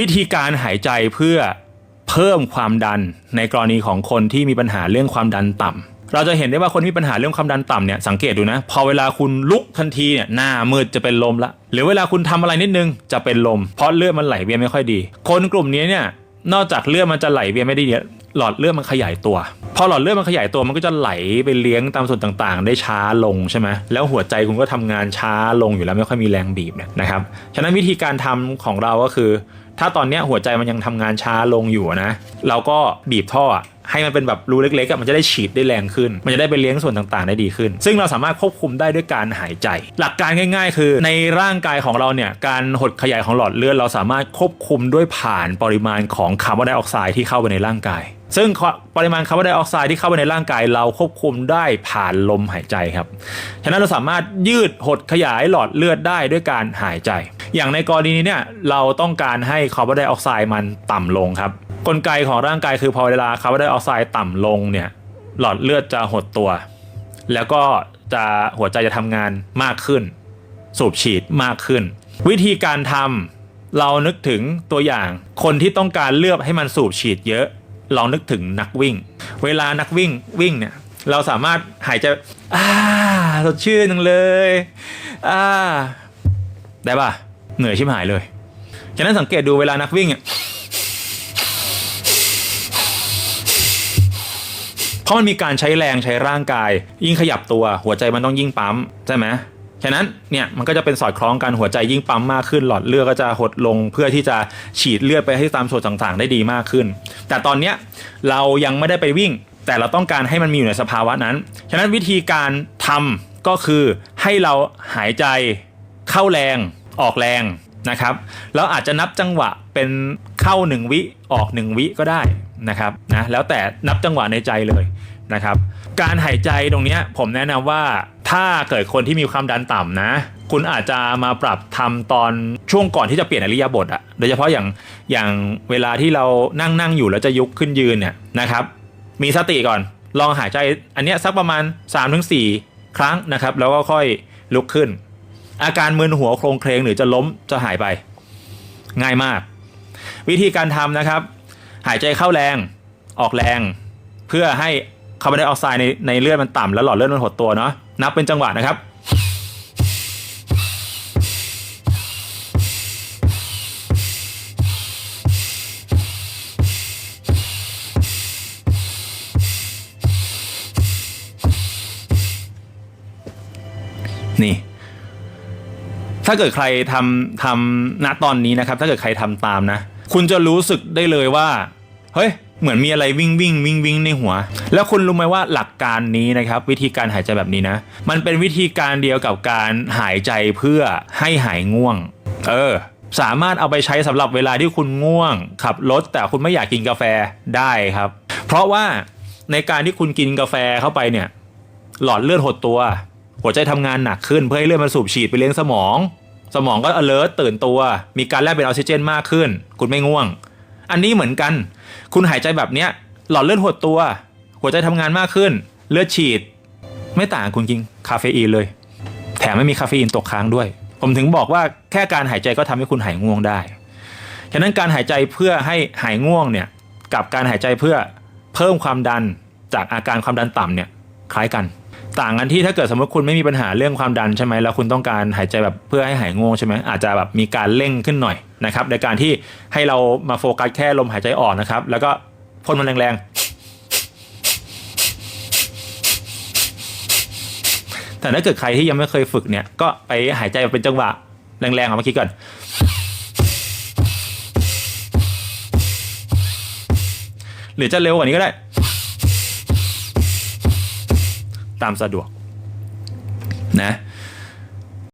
วิธีการหายใจเพื่อเพิ่มความดันในกรณีของคนที่มีปัญหาเรื่องความดันต่ำเราจะเห็นได้ว่าคนที่มีปัญหาเรื่องความดันต่ำเนี่ยสังเกตดูนะ พอเวลาคุณลุกทันทีเนี่ยหน้ามืดจะเป็นลมละ หรือเวลาคุณทำอะไรนิดนึงจะเป็นลม เพราะเลือดมันไหลเวียนไม่ค่อยดี คนกลุ่มนี้เนี่ยนอกจากเลือดมันจะไหลเวียนไม่ได้เนี่ยหลอดเลือดมันขยายตัว พอหลอดเลือดมันขยายตัวมันก็จะไหลไปเลี้ยงตามส่วนต่างๆ ได้ช้าลงใช่ไหมแล้วหัวใจคุณก็ทำงานช้าลงอยู่แล้วไม่ค่อยมีแรงบีบเนี่ยนะครับฉะนั้นวิธีการทำของเราก็คือ ถ้าตอนเนี้ยหัวใจมันยังทำงานช้าลงอยู่นะ เราก็บีบท่อให้มันเป็นแบบรูเล็กๆมันจะได้ฉีดได้แรงขึ้น มันจะได้ไปเลี้ยงส่วนต่างๆได้ดีขึ้น ซึ่งเราสามารถควบคุมได้ด้วยการหายใจ หลักการง่าย ๆ คือ ในร่างกายของเราเนี่ยการหดขยายของหลอดเลือดเราสามารถควบคุมด้วยผ่านปริมาณของคาร์บอนไดออกไซด์ที่เข้าไปในร่างกาย ซึ่งปริมาณคาร์บอนไดออกไซด์ที่เข้าไปในร่างกาย เราควบคุมได้ผ่านลมหายใจครับ ฉะนั้นเราสามารถยืดหดขยายหลอดเลือดได้ด้วยการหายใจ อย่างในกรณีนี้เนี่ยเราต้องการให้คาร์บอนไดออกไซด์มันต่ำลงครับกลไกของร่างกายคือพอเวลาคาร์บอนไดออกไซด์ต่ำลงเนี่ยหลอดเลือดจะหดตัว แล้วก็จะหัวใจจะทำงานมากขึ้น สูบฉีดมากขึ้น วิธีการทำเรานึกถึงตัวอย่างคนที่ต้องการเลือกให้มันสูบฉีดเยอะลองนึกถึงนักวิ่ง เวลานักวิ่งวิ่งเนี่ยเราสามารถหายใจอ่าสดชื่นจังเลยอ่าได้ป่ะ เหนื่อยชิบหายเลยฉะนั้นสังเกตดูเวลานักวิ่งอะเพราะมันมีการใช้แรงใช้ร่างกาย ยิ่งขยับตัว หัวใจมันต้องยิ่งปั๊มใช่ไหมฉะนั้นเนี่ยมันก็จะเป็นสอดคล้องกันหัวใจยิ่งปั๊มมากขึ้น หลอดเลือดก็จะหดลงเพื่อที่จะฉีดเลือดไปให้ตามส่วนต่างๆ ได้ดีมากขึ้น แต่ตอนเนี้ยเรายังไม่ได้ไปวิ่ง แต่เราต้องการให้มันมีอยู่ในสภาวะนั้น ฉะนั้นวิธีการทำก็คือให้เราหายใจเข้าแรง ออกแรงนะครับแล้วอาจจะนับจังหวะเป็นเข้า 1 วิออก 1 วิก็ได้นะครับนะแล้วแต่นับจังหวะในใจเลยนะครับการหายใจตรงนี้ผมแนะนำว่าถ้าเกิดคนที่มีความดันต่ำนะ คุณอาจจะมาปรับทำตอนช่วงก่อนที่จะเปลี่ยนอริยบทอะโดยเฉพาะอย่างอย่างเวลาที่เรานั่งนั่งอยู่แล้วจะยุกขึ้นยืนเนี่ยนะครับมีสติก่อนลองหายใจอันเนี้ยสักประมาณ 3-4 ครั้งนะครับแล้วก็ค่อยลุกขึ้น อาการมึนหัวโครงเคลงหรือจะล้มจะหายไป ง่ายมาก วิธีการทำนะครับ หายใจเข้าแรงออกแรง เพื่อให้คาร์บอนไดออกไซด์ในในเลือดมันต่ำแล้วหลอดเลือดมันหดตัวเนาะนับเป็นจังหวะนะครับนี่ ถ้าเกิดใครทำทำณตอนนี้นะครับ ถ้าเกิดใครทำตามนะ คุณจะรู้สึกได้เลยว่า เฮ้ย เหมือนมีอะไรวิ่งวิ่งวิ่งวิ่งในหัว แล้วคุณรู้ไหมว่าหลักการนี้นะครับ วิธีการหายใจแบบนี้นะ มันเป็นวิธีการเดียวกับการหายใจเพื่อให้หายง่วง เออ สามารถเอาไปใช้สำหรับเวลาที่คุณง่วง ขับรถแต่คุณไม่อยากกินกาแฟได้ครับ เพราะว่าในการที่คุณกินกาแฟเข้าไปเนี่ย หลอดเลือดหดตัว หัวใจทำงานหนักขึ้นเพื่อให้เลือดมันสูบฉีดไปเลี้ยงสมอง สมองก็ alert ตื่นตัว มีการแลกเปลี่ยนออกซิเจนมากขึ้น คุณไม่ง่วง อันนี้เหมือนกัน คุณหายใจแบบเนี้ยหลอดเลือดหดตัว หัวใจทำงานมากขึ้น เลือดฉีด ไม่ต่างคุณกินคาเฟอีนเลย แถมไม่มีคาเฟอีนตกค้างด้วย ผมถึงบอกว่าแค่การหายใจก็ทำให้คุณหายง่วงได้ฉะนั้นการหายใจเพื่อให้หายง่วงเนี่ยกับการหายใจเพื่อเพิ่มความดันจากอาการความดันต่ำเนี่ยคล้ายกัน ต่างกันที่ถ้าเกิดสมมติคุณไม่มีปัญหาเรื่องความดันใช่ไหมแล้วคุณต้องการหายใจแบบเพื่อให้หายง่วงใช่ไหมอาจจะแบบมีการเร่งขึ้นหน่อยนะครับในการที่ให้เรามาโฟกัสแค่ลมหายใจออกนะครับ แล้วก็พ่นมันแรงๆ แต่ถ้าเกิดใครที่ยังไม่เคยฝึกเนี่ยก็ไปหายใจแบบเป็นจังหวะแรงๆเอาเมื่อกี้ก่อนหรือจะเร็วกว่านี้ก็ได้ ตามสะดวกนะ